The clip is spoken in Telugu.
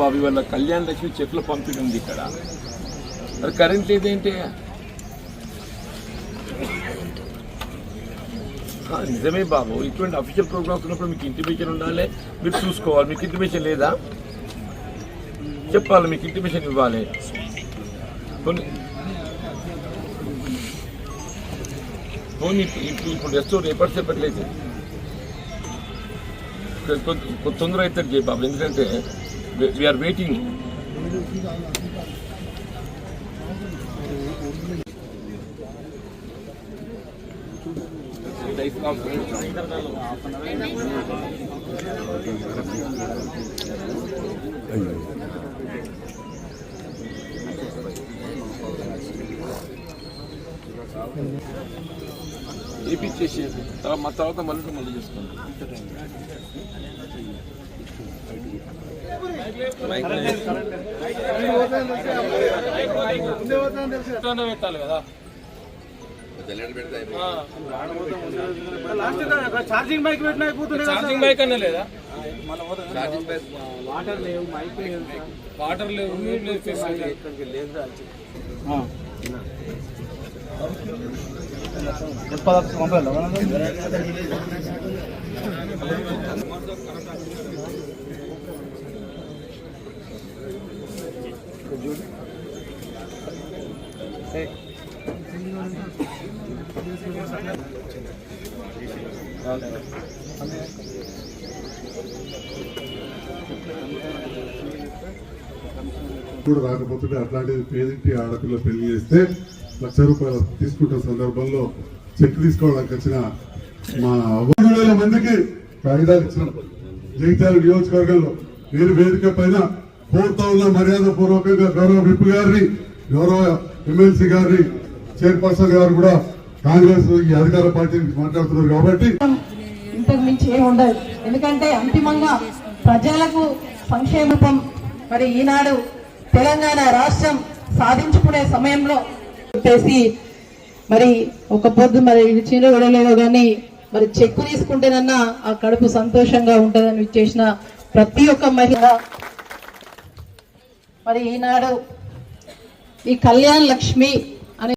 బాబు వాళ్ళ కళ్యాణ లక్ష్మి చెట్లు పంపిణీ ఉంది ఇక్కడ. అది కరెంట్ లేదేంటి నిజమే బాబు. ఇటువంటి అఫీషియల్ ప్రోగ్రామ్స్ ఉన్నప్పుడు మీకు ఇంటిమేషన్ ఉండాలి. మీరు చూసుకోవాలి. మీకు ఇంటిమేషన్ లేదా? చెప్పాలి మీకు ఇంటిమేషన్ ఇవ్వాలి. కొన్ని పోనీ ఇప్పుడు ఎస్టో రేపటి చెప్పట్లేదు తొందర అయితే చేయి బాబు ఎందుకంటే వీఆర్ వెయిటింగ్ ఏపిచ్చేసి తర్వాత మా తర్వాత మళ్ళీ మళ్ళీ చేసుకోండి పెట్టాలి కదా ఛార్జింగ్ బైక్ పెట్టిన అయిపోతుంది ఛార్జింగ్ బైక్ అనే లేదా. వాటర్ లేవు మైక్ లేవు వాటర్ లేవు నీళ్ళు లేవు ఫెసిలిటీ ఇక్కడికి లేదు కూడా రాకపోతుంటే అట్లాంటిది పేదింటి ఆడపిల్ల పెళ్ళి చేస్తే లక్ష రూపాయలు తీసుకుంటున్న సందర్భంలో చెక్ తీసుకోవడానికి వచ్చిన మా వేల మందికి కాగితాలు ఇచ్చినాం. జగిత్యాల నియోజకవర్గంలో నేను వేదిక పైన కోరుతా ఉన్న మర్యాద పూర్వకంగా గౌరవ విప్ గారిని గౌరవ ఎమ్మెల్సీ గారిని చైర్పర్సన్ గారు కూడా కాంగ్రెస్ ఈ అధికార పార్టీ నుంచి మాట్లాడుతున్నారు కాబట్టి ఇంతకు మించి ఏమి ఉండదు. ఎందుకంటే అంతిమంగా ప్రజలకు సంక్షేమం మరి ఈనాడు తెలంగాణ రాష్ట్రం సాధించుకునే సమయంలో చెప్పేసి మరి ఒక పొద్దు మరి ఇచ్చిన విడలేదో కానీ మరి చెక్కు తీసుకుంటేనన్నా ఆ కడుపు సంతోషంగా ఉంటుందని ఇచ్చేసిన ప్రతి ఒక్క మహిళ. మరి ఈనాడు ఈ కళ్యాణ్ లక్ష్మి